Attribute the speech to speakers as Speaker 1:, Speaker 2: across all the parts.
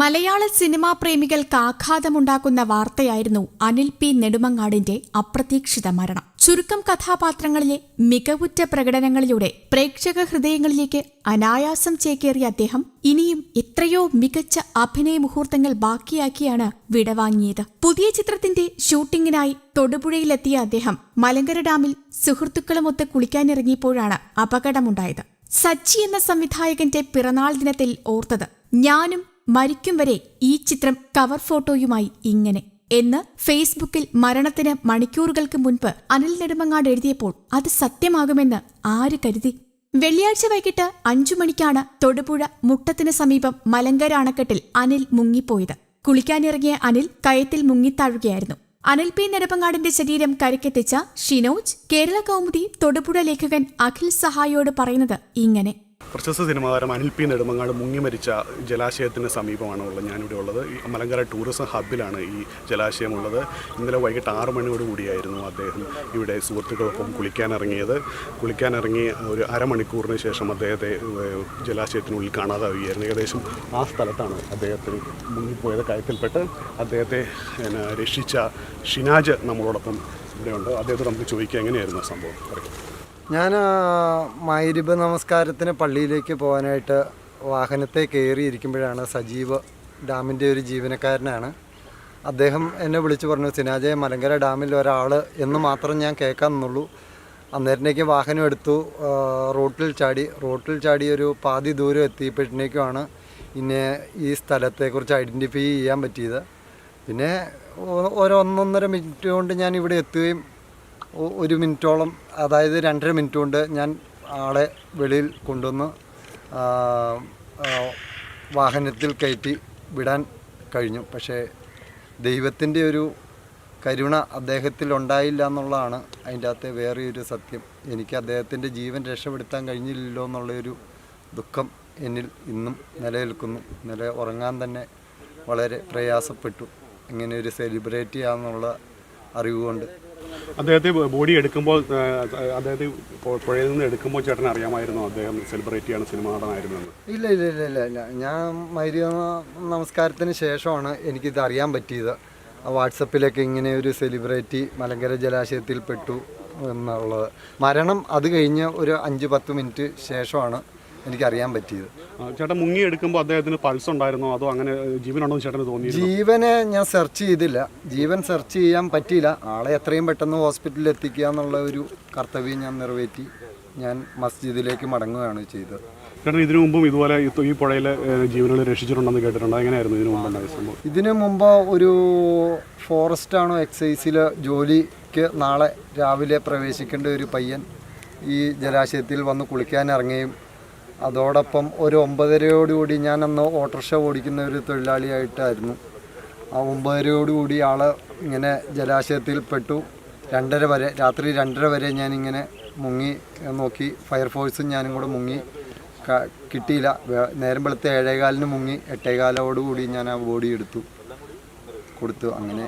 Speaker 1: മലയാള cinema പ്രേമികൾക്ക് ആഘാതമുണ്ടാക്കുന്ന വാർത്തയായിരുന്നു Anil P നെടുമങ്ങാടിന്റെ അപ്രതീക്ഷിത മരണം. ചുരുക്കം കഥാപാത്രങ്ങളിലെ മികവുറ്റ പ്രകടനങ്ങളിലൂടെ പ്രേക്ഷക ഹൃദയങ്ങളിലേക്ക് അനായാസം ചേക്കേറിയ അദ്ദേഹം ഇനിയും എത്രയോ മികച്ച അഭിനയ മുഹൂർത്തങ്ങൾ ബാക്കിയാക്കിയാണ് വിടവാങ്ങിയത്. പുതിയ ചിത്രത്തിന്റെ ഷൂട്ടിങ്ങിനായി തൊടുപുഴയിലെത്തിയ അദ്ദേഹം മലങ്കര ഡാമിൽ സുഹൃത്തുക്കളുമൊത്ത് കുളിക്കാനിറങ്ങിയപ്പോഴാണ് അപകടമുണ്ടായത്. സച്ചി എന്ന സംവിധായകന്റെ പിറന്നാൾ ദിനത്തിൽ ഓർത്തത് ഞാനും മരിക്കും വരെ ഈ ചിത്രം കവർ ഫോട്ടോയുമായി ഇങ്ങനെ. എന്ന് ഫേസ്ബുക്കിൽ മരണത്തിന് മണിക്കൂറുകൾക്ക് മുൻപ് അനിൽ നെടുമങ്ങാട് എഴുതിയപ്പോൾ അത് സത്യമാകുമെന്ന് ആര് കരുതി? വെള്ളിയാഴ്ച വൈകിട്ട് അഞ്ചു മണിക്കാണ് തൊടുപുഴ മുട്ടത്തിന് സമീപം മലങ്കര അണക്കെട്ടിൽ അനിൽ മുങ്ങിപ്പോയത്. കുളിക്കാനിറങ്ങിയ അനിൽ കയത്തിൽ മുങ്ങിത്താഴുകയായിരുന്നു അനിൽ പി നെടുമങ്ങാടിന്റെ ശരീരം കരക്കെത്തിച്ച ഷിനോജ് കേരള കൗമുദി തൊടുപുഴ ലേഖകൻ അഖിൽ സഹായോട് പറയുന്നത് ഇങ്ങനെ.
Speaker 2: പ്രശസ്ത സിനിമാതാരം അനിൽ പി നെടുമങ്ങാട് മുങ്ങി മരിച്ച ജലാശയത്തിന് സമീപമാണ് ഉള്ളത് ഞാനിവിടെ ഉള്ളത്. ഈ മലങ്കര ടൂറിസം ഹബിലാണ് ഈ ജലാശയമുള്ളത്. ഇന്നലെ വൈകിട്ട് ആറ് മണിയോട് കൂടിയായിരുന്നു അദ്ദേഹം ഇവിടെ സുഹൃത്തുക്കളൊപ്പം കുളിക്കാനിറങ്ങിയത്. കുളിക്കാനിറങ്ങി ഒരു അരമണിക്കൂറിന് ശേഷം അദ്ദേഹത്തെ ജലാശയത്തിനുള്ളിൽ കാണാതെ വയ്യായിരുന്നു ഏകദേശം ആ സ്ഥലത്താണ് അദ്ദേഹത്തിന് മുങ്ങിപ്പോയത്. കയത്തിൽപ്പെട്ട് അദ്ദേഹത്തെ രക്ഷിച്ച ഷിനാജ് നമ്മളോടൊപ്പം ഇവിടെയുണ്ട്. അദ്ദേഹത്തെ നമുക്ക് ചോദിക്കുക എങ്ങനെയായിരുന്നു സംഭവം? പറയും.
Speaker 3: ഞാൻ മൈരിബ് നമസ്കാരത്തിന് പള്ളിയിലേക്ക് പോകാനായിട്ട് വാഹനത്തെ കയറിയിരിക്കുമ്പോഴാണ് സജീവ് ഡാമിന്റെ ഒരു ജീവനക്കാരനാണ്. അദ്ദേഹം എന്നെ വിളിച്ചു പറഞ്ഞു സിനാജയ മലങ്കര ഡാമിൽ ഒരാൾ എന്ന് മാത്രം ഞാൻ കേൾക്കാമെന്നുള്ളൂ അന്നേരത്തേക്ക് വാഹനം എടുത്തു റോട്ടിൽ ചാടി. റോട്ടിൽ ചാടി ഒരു പാതി ദൂരം എത്തിയപ്പോഴത്തേക്കുമാണ് ഇന്നെ ഈ സ്ഥലത്തെക്കുറിച്ച് ഐഡന്റിഫൈ ചെയ്യാൻ പറ്റിയത്. പിന്നെ ഓരോ ഒന്നൊന്നര മിനിറ്റ് കൊണ്ട് ഞാൻ ഇവിടെ എത്തുകയും ഒരു മിനിറ്റോളം അതായത് രണ്ടര മിനിറ്റ് കൊണ്ട് ഞാൻ ആളെ വെളിയിൽ കൊണ്ടുവന്ന് വാഹനത്തിൽ കയറ്റി വിടാൻ കഴിഞ്ഞു. പക്ഷേ ദൈവത്തിന്റെ ഒരു കരുണ അദ്ദേഹത്തിൽ ഉണ്ടായില്ല എന്നുള്ളതാണ് അതിന്റെ അകത്തെ വേറെയൊരു സത്യം. എനിക്ക് അദ്ദേഹത്തിന്റെ ജീവൻ രക്ഷപ്പെടുത്താൻ കഴിഞ്ഞില്ലല്ലോ എന്നുള്ളൊരു ദുഃഖം എന്നിൽ ഇന്നും നിലനിൽക്കുന്നു. നില ഉറങ്ങാൻ തന്നെ വളരെ പ്രയാസപ്പെട്ടു. ഇങ്ങനെ ഒരു സെലിബ്രേറ്റ് ചെയ്യാമെന്നുള്ള അറിവുകൊണ്ട്.
Speaker 2: അദ്ദേഹത്തെ ബോഡി എടുക്കുമ്പോൾ അദ്ദേഹത്തെ പുഴയിൽ നിന്ന് എടുക്കുമ്പോൾ ചേട്ടൻ അറിയാമായിരുന്നു അദ്ദേഹം സെലിബ്രേറ്റ് ചെയ്യാണ് സിനിമ നടനായിരുന്നു
Speaker 3: ഇല്ല ഇല്ല ഇല്ല ഇല്ല ഇല്ല. ഞാൻ മരിയ നമസ്കാരത്തിന് ശേഷമാണ് എനിക്കിത് അറിയാൻ പറ്റിയത്. വാട്സപ്പിലൊക്കെ ഇങ്ങനെ ഒരു സെലിബ്രിറ്റി മലങ്കര ജലാശയത്തിൽ പെട്ടു എന്നുള്ളത്. മരണം അത് കഴിഞ്ഞ് ഒരു അഞ്ച് പത്ത് മിനിറ്റ് ശേഷമാണ് എനിക്കറിയാൻ പറ്റിയത്.
Speaker 2: ചേട്ടൻ മുങ്ങി എടുക്കുമ്പോൾ അദ്ദേഹത്തിന് പൾസ് ഉണ്ടായിരുന്നോ? അതോ അങ്ങനെ ജീവനുണ്ടോ ഉണ്ടോ ചേട്ടന് തോന്നി
Speaker 3: ജീവനെ ഞാൻ സെർച്ച് ചെയ്തില്ല. ജീവൻ സെർച്ച് ചെയ്യാൻ പറ്റിയില്ല. ആളെ എത്രയും പെട്ടെന്ന് ഹോസ്പിറ്റലിൽ എത്തിക്കുക എന്നുള്ള ഒരു കർത്തവ്യം ഞാൻ നിറവേറ്റി ഞാൻ മസ്ജിദിലേക്ക് മടങ്ങുകയാണ് ചെയ്തത്.
Speaker 2: ചേട്ടൻ ഇതിനു മുമ്പും ഇതുപോലെ ഈ പുഴയിലെ ജീവനുകൾ രക്ഷിച്ചിട്ടുണ്ടെന്ന് കേട്ടിട്ടുണ്ട്. എങ്ങനെയായിരുന്നു ഇതിനു മുമ്പ് സംഭവം?
Speaker 3: ഇതിനു മുമ്പ് ഒരു ഫോറസ്റ്റ് ആണോ എക്സൈസിൽ ജോലിക്ക് നാളെ രാവിലെ പ്രവേശിക്കേണ്ട ഒരു പയ്യൻ ഈ ജലാശയത്തിൽ വന്ന് കുളിക്കാൻ ഇറങ്ങുകയും അതോടൊപ്പം ഒരു ഒമ്പതരയോടുകൂടി ഞാൻ അന്ന് ഓട്ടോറിക്ഷ ഓടിക്കുന്ന ഒരു തൊഴിലാളിയായിട്ടായിരുന്നു. ആ ഒമ്പതരയോടുകൂടി ആൾ ഇങ്ങനെ ജലാശയത്തിൽ പെട്ടു രണ്ടര വരെ രാത്രി രണ്ടര വരെ ഞാനിങ്ങനെ മുങ്ങി നോക്കി ഫയർഫോഴ്സും ഞാനും കൂടെ മുങ്ങി. കിട്ടിയില്ല. നേരം വെളുത്ത ഏഴേകാലിന് മുങ്ങി എട്ടേകാലോടുകൂടി ഞാൻ ആ ബോഡി എടുത്തു കൊടുത്തു അങ്ങനെ.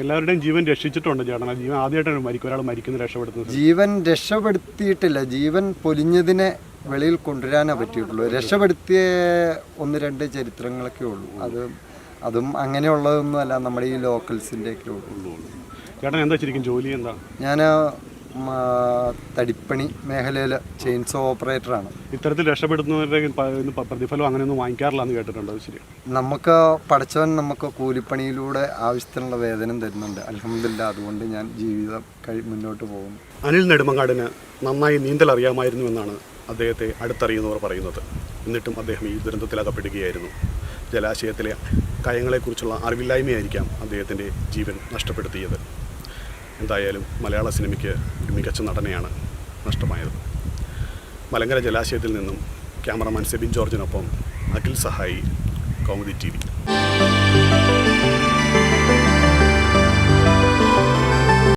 Speaker 2: എല്ലാവരുടെയും ജീവൻ രക്ഷിച്ചിട്ടുണ്ട് ചേട്ടൻ. ജീവൻ ആദ്യമായിട്ടാണ് മരിക്കും ഒരാൾ മരിക്കുന്ന രക്ഷപ്പെടുത്തുന്നത്
Speaker 3: ജീവൻ രക്ഷപ്പെടുത്തിയിട്ടില്ല. ജീവൻ പൊലിഞ്ഞതിനെ വെളിയിൽ കൊണ്ടുവരാനേ പറ്റിയിട്ടുള്ളൂ. രക്ഷപ്പെടുത്തിയ ഒന്ന് രണ്ട് ചരിത്രങ്ങളൊക്കെ ഉള്ളൂ. അത് അതും അങ്ങനെയുള്ളതൊന്നും അല്ല നമ്മുടെ ഈ ലോക്കൽസിന്റെയൊക്കെ ഉള്ളൂ.
Speaker 2: ചേട്ടൻ എന്താ ശരിക്കും ജോലി എന്താ?
Speaker 3: ഞാൻ തടിപ്പണി മേഖലയിലെ ചെയിൻസോ ഓപ്പറേറ്ററാണ്.
Speaker 2: ഇത്തരത്തിൽ രക്ഷപ്പെടുന്നവരുടെ പ്രതിഫലം അങ്ങനെയൊന്നും വാങ്ങിക്കാറില്ല എന്ന് കേട്ടിട്ടുണ്ട് ശരി
Speaker 3: നമുക്ക് പഠിച്ചവൻ നമുക്ക് കൂലിപ്പണിയിലൂടെ ആവശ്യത്തിനുള്ള വേതനം തരുന്നുണ്ട്. അലഹമില്ല അതുകൊണ്ട് ഞാൻ ജീവിതം കഴി മുന്നോട്ട് പോകും
Speaker 2: അനിൽ നെടുമങ്ങാടിന് നന്നായി നീന്തൽ അറിയാമായിരുന്നു എന്നാണ് അദ്ദേഹത്തെ അടുത്തറിയുന്നവർ പറയുന്നത്. എന്നിട്ടും അദ്ദേഹം ഈ ദുരന്തത്തിൽ അകപ്പെടുകയായിരുന്നു. ജലാശയത്തിലെ കയങ്ങളെക്കുറിച്ചുള്ള അറിവില്ലായ്മയായിരിക്കാം അദ്ദേഹത്തിന്റെ ജീവൻ നഷ്ടപ്പെടുത്തിയത്. എന്തായാലും മലയാള സിനിമയ്ക്ക് ഒരു മികച്ച നടനെയാണ് നഷ്ടമായത്. മലങ്കര ജലാശയത്തിൽ നിന്നും ക്യാമറമാൻ സെബിൻ ജോർജിനൊപ്പം അഖിൽ സഹായി കൗമുദി ടി വി.